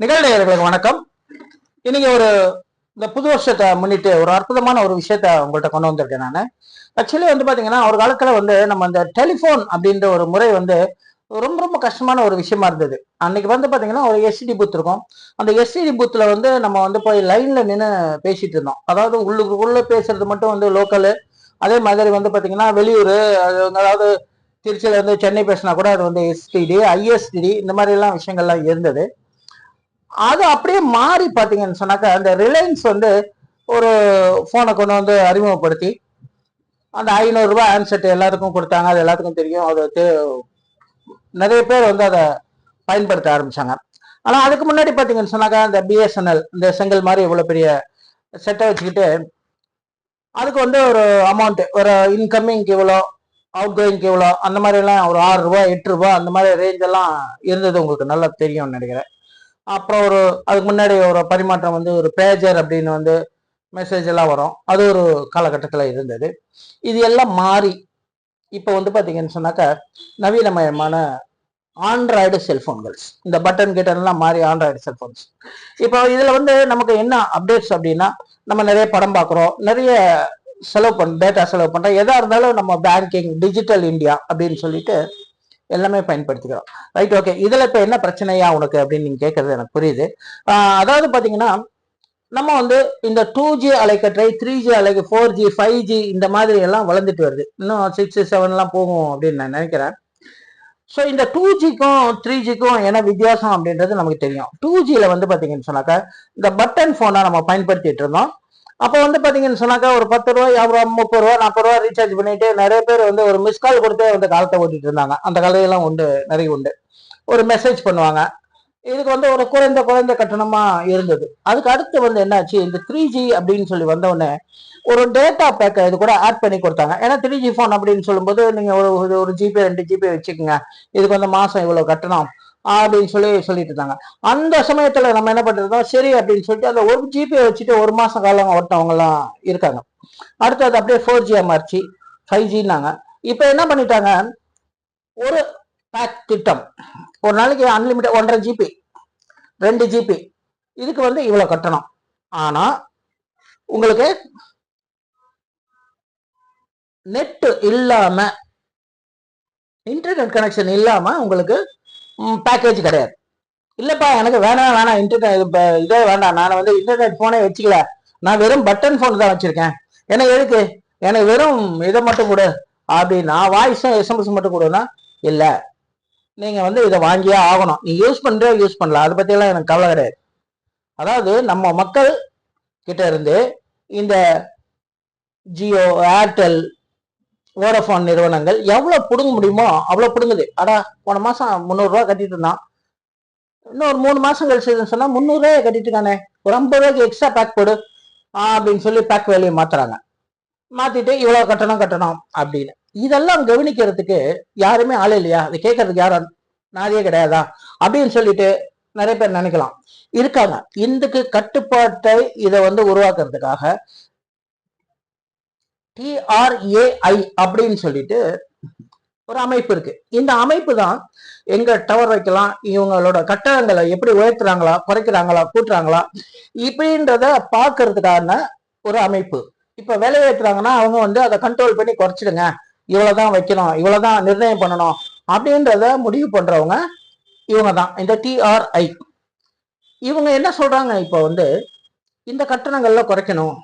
நிகழ்நேயர்களுக்கு வணக்கம். இன்னைக்கு ஒரு இந்த புது வருஷத்தை முன்னிட்டு ஒரு அற்புதமான ஒரு விஷயத்த உங்கள்கிட்ட கொண்டு வந்திருக்கேன் நான். ஆக்சுவலி வந்து பார்த்தீங்கன்னா ஒரு காலத்தில் வந்து நம்ம இந்த டெலிஃபோன் அப்படின்ற ஒரு முறை வந்து ரொம்ப ரொம்ப கஷ்டமான ஒரு விஷயமா இருந்தது. அன்னைக்கு வந்து பார்த்தீங்கன்னா ஒரு எஸ்டிடி பூத் இருக்கும். அந்த எஸ்டிடி பூத்தில் வந்து நம்ம வந்து போய் லைனில் நின்று பேசிட்டு இருந்தோம். அதாவது உள்ளுக்குள்ள பேசுறது மட்டும் வந்து லோக்கலு அதே மாதிரி வந்து பார்த்தீங்கன்னா வெளியூர் அது வந்து அதாவது திருச்சியில் வந்து சென்னை பேசினா கூட அது வந்து எஸ்டிடி ஐஎஸ்டிடி இந்த மாதிரிலாம் விஷயங்கள்லாம் இருந்தது. அது அப்படியே மாறி பார்த்தீங்கன்னு சொன்னாக்கா அந்த ரிலையன்ஸ் வந்து ஒரு ஃபோனை கொண்டு வந்து அறிமுகப்படுத்தி அந்த ஐநூறுரூவா ஹேண்ட்செட் எல்லாருக்கும் கொடுத்தாங்க அது எல்லாத்துக்கும் தெரியும். அது நிறைய பேர் வந்து அதை பயன்படுத்த ஆரம்பித்தாங்க ஆனால் அதுக்கு முன்னாடி பார்த்தீங்கன்னு சொன்னாக்கா இந்த பிஎஸ்என்எல் இந்த செங்கல் மாதிரி இவ்வளோ பெரிய செட்டை வச்சுக்கிட்டு அதுக்கு வந்து ஒரு அமௌண்ட்டு ஒரு இன்கமிங்க்கு இவ்வளோ அவுட் கோயிங்க்கு இவ்வளோ அந்த மாதிரிலாம் ஒரு ஆறு ரூபா எட்டு ரூபா அந்த மாதிரி ரேஞ்செல்லாம் இருந்தது உங்களுக்கு நல்லா தெரியும்னு நினைக்கிறேன். அப்புறம் ஒரு அதுக்கு முன்னாடி ஒரு பரிமாற்றம் வந்து ஒரு பேஜர் அப்படின்னு வந்து மெசேஜ் எல்லாம் வரும். அது ஒரு காலகட்டத்தில் இருந்தது. இது எல்லாம் மாறி இப்போ வந்து பார்த்தீங்கன்னு சொன்னாக்கா நவீனமயமான ஆண்ட்ராய்டு செல்ஃபோன்கள்ஸ் இந்த பட்டன் கிட்டன்லாம் மாறி ஆண்ட்ராய்டு செல்ஃபோன்ஸ் இப்போ இதில் வந்து நமக்கு என்ன அப்டேட்ஸ் அப்படின்னா நம்ம நிறைய படம் பார்க்குறோம் நிறைய செலவு பண்ண டேட்டா செலவு பண்ணுறோம் எதாக இருந்தாலும் நம்ம பேங்கிங் டிஜிட்டல் இந்தியா அப்படின்னு சொல்லிட்டு எல்லாமே பயன்படுத்திக்கிறோம். ரைட் ஓகே இதில் இப்போ என்ன பிரச்சனையா உனக்கு அப்படின்னு நீங்கள் கேட்குறது எனக்கு புரியுது. அதாவது பார்த்தீங்கன்னா நம்ம வந்து இந்த டூ ஜி அலைக்கற்றை த்ரீ ஜி அலைக்கு ஃபோர் ஜி ஃபைவ் ஜி இந்த மாதிரி எல்லாம் வளர்ந்துட்டு வருது. இன்னும் சிக்ஸ் செவன்லாம் போகும் அப்படின்னு நான் நினைக்கிறேன். ஸோ இந்த டூ ஜிக்கும் த்ரீ ஜிக்கும் என்ன வித்தியாசம் அப்படின்றது நமக்கு தெரியும். டூ ஜியில் வந்து பார்த்தீங்கன்னு சொன்னாக்கா இந்த பட்டன் ஃபோனை நம்ம பயன்படுத்திட்டு இருந்தோம். அப்போ வந்து பார்த்தீங்கன்னு சொன்னாக்கா ஒரு பத்து ரூபா யாபது ரூபா முப்பது ரூபா நாற்பது ரூபா ரீசார்ஜ் பண்ணிட்டு நிறைய பேர் வந்து ஒரு மிஸ் கால் கொடுத்தே வந்து காலத்தை ஓட்டிட்டு இருந்தாங்க. அந்த காலையெல்லாம் உண்டு நிறைய உண்டு. ஒரு மெசேஜ் பண்ணுவாங்க. இதுக்கு வந்து ஒரு குறைந்த குறைந்த கட்டணமா இருந்தது. அதுக்கு அடுத்து வந்து என்னாச்சு இந்த த்ரீ ஜி அப்படின்னு சொல்லி வந்த ஒரு டேட்டா பேக்கை இது கூட ஆட் பண்ணி கொடுத்தாங்க. ஏன்னா த்ரீ ஜி ஃபோன் அப்படின்னு சொல்லும்போது நீங்கள் ஒரு ஒரு- ஒரு ஜிபி ரெண்டு ஜிபி வச்சுக்கோங்க. இதுக்கு வந்து மாதம் இவ்வளோ கட்டணம். அப்படின்னு சொல்லி சொல்லிட்டு இருந்தாங்க. அந்த சமயத்துல நம்ம என்ன பண்ணிருந்தோம் சரி அப்படின்னு சொல்லிட்டு அந்த ஒரு ஜிபி வச்சுட்டு ஒரு மாசம் காலம் ஓட்டினவங்க எல்லாம் இருக்காங்க. அடுத்தது அப்படியே ஃபோர் ஜியா மாறிச்சு. ஃபைவ் ஜின்னாங்க இப்போ என்ன பண்ணிட்டாங்க? ஒரு பேக் திட்டம். ஒரு நாளைக்கு அன்லிமிட்டட் ஒன்றரை ஜிபி ரெண்டு ஜிபி இதுக்கு வந்து இவ்வளவு கட்டணம். ஆனா உங்களுக்கு நெட் இல்லாம இன்டர்நெட் கனெக்ஷன் இல்லாம உங்களுக்கு பேக்கேஜ் கிடையாது. இல்லைப்பா எனக்கு வேணாம் வேணாம் இன்டர்நெட் இப்போ இதே வேண்டாம். நான் வந்து இன்டர்நெட் ஃபோனே வச்சுக்கல. நான் வெறும் பட்டன் ஃபோன் தான் வச்சுருக்கேன். எனக்கு எதுக்கு? எனக்கு வெறும் இதை மட்டும் கொடு. அப்படின்னா வாய்ஸும் எஸ்எம்எஸ் மட்டும் கொடுனா இல்லை. நீங்கள் வந்து இதை வாங்கியே ஆகணும். நீ யூஸ் பண்ணுறியோ யூஸ் பண்ணல. அதை பற்றியெல்லாம் எனக்கு கவலை கிடையாது. அதாவது நம்ம மக்கள் கிட்ட இருந்து இந்த ஜியோ ஏர்டெல் வோடஃபோன் நிறுவனங்கள் எவ்வளோ பிடுங்க முடியுமோ அவ்வளோ பிடுங்குது. அடா போன மாதம் முந்நூறுரூவா கட்டிட்டு இருந்தான். இன்னும் ஒரு மூணு மாதம் கழிச்சு சொன்னால் முந்நூறுரூவாய கட்டிட்டு இருக்கானே. ஒரு ஐம்பது ரூபாய்க்கு எக்ஸ்ட்ரா பேக் போடு. அப்படின்னு சொல்லி பேக் வேலையை மாற்றுறாங்க மாற்றிட்டு இவ்வளோ கட்டணம் கட்டணம் அப்படின்னு. இதெல்லாம் கவனிக்கிறதுக்கு யாருமே ஆள் இல்லையா? அதை கேட்கறதுக்கு யாரும் நாதியே கிடையாதா? அப்படின்னு சொல்லிட்டு நிறைய பேர் நினைக்கலாம். இருக்காங்க. இந்துக்கு கட்டுப்பாட்டை இதை வந்து உருவாக்குறதுக்காக டிஆர்ஏஐ அப்படின்னு சொல்லிட்டு ஒரு அமைப்பு இருக்கு. இந்த அமைப்பு தான் எங்க டவர் வைக்கலாம் இவங்களோட கட்டடங்களை எப்படி உயர்த்துறாங்களா குறைக்கிறாங்களா கூட்டுறாங்களா இப்படின்றத பார்க்கறதுக்கான ஒரு அமைப்பு. இப்ப விலை ஏற்றுறாங்கன்னா அவங்க வந்து அதை கண்ட்ரோல் பண்ணி குறைச்சிடுங்க. இவ்வளவுதான் வைக்கணும் இவ்வளவுதான் நிர்ணயம் பண்ணணும் அப்படின்றத முடிவு பண்றவங்க இவங்க தான். இந்த டிஆர்ஐ இவங்க என்ன சொல்றாங்க இப்போ வந்து இந்த கட்டணங்கள்ல குறைக்கணும்.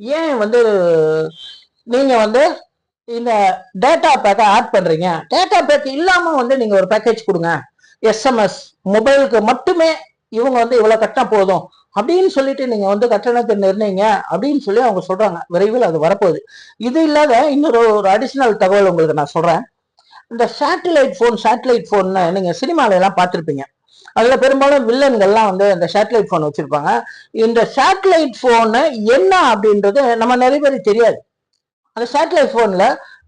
ஏன் வந்து நீங்க வந்து இந்த டேட்டா பேக்கை ஆட் பண்றீங்க. டேட்டா பேக் இல்லாம வந்து நீங்க ஒரு பேக்கேஜ் கொடுங்க. எஸ்எம்எஸ் மொபைலுக்கு மட்டுமே இவங்க வந்து இவ்வளவு கட்டினா போதும். அப்படின்னு சொல்லிட்டு நீங்க வந்து கட்டணத்தை நிர்ணயிங்க அப்படின்னு சொல்லி அவங்க சொல்றாங்க. விரைவில் அது வரப்போகுது. இது இல்லாத இன்னொரு ஒரு அடிஷனல் தகவல் உங்களுக்கு நான் சொல்றேன். இந்த சேட்டலைட் ஃபோன் சேட்டலைட் ஃபோன்னு நீங்க சினிமால எல்லாம் அதில் அதுல பெரும்பாலும் வில்லன்கள்லாம் வந்து இந்த சேட்டலைட் ஃபோன் வச்சிருப்பாங்க. இந்த சேட்டலைட் ஃபோனு என்ன அப்படின்றது நம்ம நிறைய பேருக்கு தெரியாது. அந்த சேட்டலைட் ஃபோனில்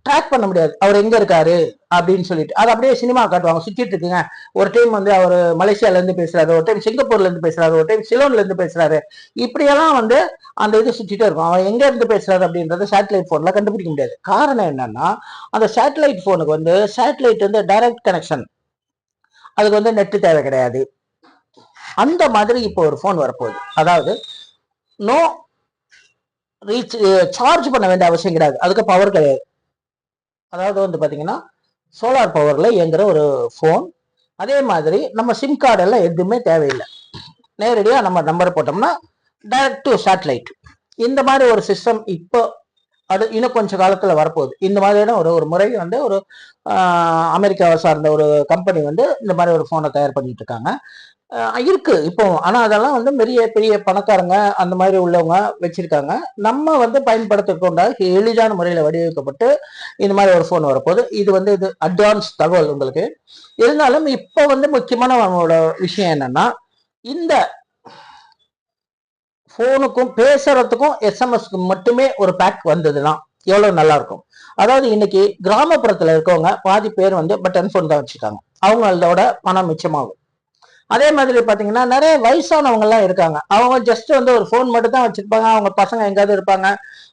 ட்ராக் பண்ண முடியாது. அவர் எங்க இருக்காரு? அப்படின்னு சொல்லிட்டு. அது அப்படியே சினிமா காட்டுவாங்க. சுத்திட்டு இருக்குங்க. ஒரு டைம் வந்து அவர் மலேசியால இருந்து பேசுறாரு. ஒரு டைம் சிங்கப்பூர்ல இருந்து பேசுறாரு. ஒரு டைம் சிலோன்ல இருந்து பேசுறாரு. இப்படியெல்லாம் வந்து அந்த இது சுத்திட்டே இருக்கும். அவன் எங்க இருந்து பேசுறாரு அப்படின்றத சேட்டலைட் போன்ல கண்டுபிடிக்க முடியாது. காரணம் என்னன்னா அந்த சேட்டலைட் போனுக்கு வந்து சேட்டலைட் வந்து டைரக்ட் கனெக்ஷன் அதுக்கு வந்து நெட் தேவை கிடையாது. அந்த மாதிரி இப்போ ஒரு ஃபோன் வரப்போகுது. அதாவது நோ ரீச் சார்ஜ் பண்ண வேண்டிய அவசியம் கிடையாது. அதுக்கு பவர் கிடையாது. அதாவது வந்து பார்த்தீங்கன்னா சோலார் பவரில் இயங்குற ஒரு ஃபோன் அதே மாதிரி நம்ம சிம் கார்டெல்லாம் எதுவுமே தேவையில்லை. நேரடியாக நம்ம நம்பர் போட்டோம்னா டைரக்ட் டு சேட்டலைட் இந்த மாதிரி ஒரு சிஸ்டம் இப்போ அது இன்னும் கொஞ்சம் காலத்தில் வரப்போகுது. இந்த மாதிரியான ஒரு ஒரு முறை வந்து ஒரு அமெரிக்காவை சார்ந்த ஒரு கம்பெனி வந்து இந்த மாதிரி ஒரு ஃபோனை தயார் பண்ணிட்டு இருக்காங்க. இருக்கு இப்போ. ஆனால் அதெல்லாம் வந்து பெரிய பெரிய பணக்காரங்க அந்த மாதிரி உள்ளவங்க வச்சிருக்காங்க. நம்ம வந்து பயன்படுத்தக்கொண்டா எளிதான முறையில் வடிவமைக்கப்பட்டு இந்த மாதிரி ஒரு ஃபோன் வரப்போகுது. இது வந்து இது அட்வான்ஸ் தகவல் உங்களுக்கு. இருந்தாலும் இப்போ வந்து முக்கியமான நம்மளோட விஷயம் என்னன்னா இந்த ஃபோனுக்கும் பேசுறதுக்கும் எஸ்எம்எஸ்க்கு மட்டுமே ஒரு பேக் வந்ததுன்னா எவ்வளவு நல்லா இருக்கும் அதாவது இன்னைக்கு கிராமப்புறத்துல இருக்கவங்க பாதி பேர் வந்து பட்டன் ஃபோன் தான் வச்சிருக்காங்க. அவங்களோட பணம் மிச்சமாகும். அதே மாதிரி பாத்தீங்கன்னா நிறைய வயசானவங்க எல்லாம் இருக்காங்க. அவங்க ஜஸ்ட் வந்து ஒரு ஃபோன் மட்டும் தான் வச்சிருப்பாங்க. அவங்க பசங்க எங்காவது இருப்பாங்க.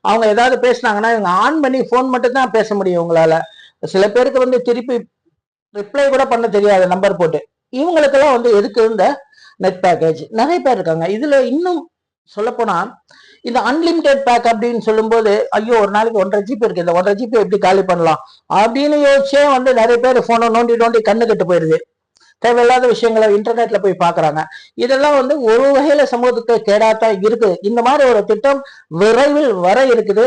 அவங்க ஏதாவது பேசுனாங்கன்னா இவங்க ஆன் பண்ணி ஃபோன் மட்டும் தான் பேச முடியும் உங்களால சில பேருக்கு வந்து திருப்பி ரிப்ளை கூட பண்ண தெரியாது நம்பர் போட்டு. இவங்களுக்கெல்லாம் வந்து எதுக்கு இந்த நெட் பேக்கேஜ் நிறைய பேர் இருக்காங்க. இதுல இன்னும் சொல்லப்போனா இந்த அன்லிமிடெட் பேக் அப்படின்னு சொல்லும்போது ஐயோ ஒரு நாளைக்கு ஒன்றரை ஜிபி இருக்கு. இந்த ஒன்றரை ஜிபி எப்படி காலி பண்ணலாம்? அப்படின்னு யோசிச்சே வந்து நிறைய பேர் ஃபோனை நோண்டி நோண்டி கண்ணு கட்டு போயிடுது. தேவையில்லாத விஷயங்களை இன்டர்நெட்ல போய் பாக்குறாங்க இதெல்லாம் வந்து ஒரு வகையில சமூகத்துக்கு கேடாத்தான் இருக்கு. இந்த மாதிரி ஒரு திட்டம் விரைவில் வர இருக்குது.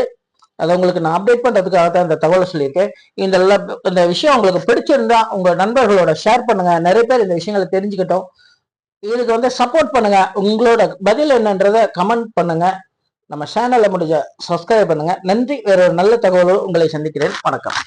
அதை உங்களுக்கு நான் அப்டேட் பண்றதுக்காக தான் இந்த தகவலை சொல்லியிருக்கேன். இந்த இந்த விஷயம் உங்களுக்கு பிடிச்சிருந்தா உங்க நண்பர்களோட ஷேர் பண்ணுங்க. நிறைய பேர் இந்த விஷயங்களை தெரிஞ்சுக்கிட்டோம். இதுக்கு வந்து சப்போர்ட் பண்ணுங்க. உங்களோட பதில் என்னன்றதை கமெண்ட் பண்ணுங்க. நம்ம சேனலை முடிஞ்ச சப்ஸ்கிரைப் பண்ணுங்க. நன்றி. வேற ஒரு நல்ல தகவலோடு உங்களை சந்திக்கிறேன். வணக்கம்.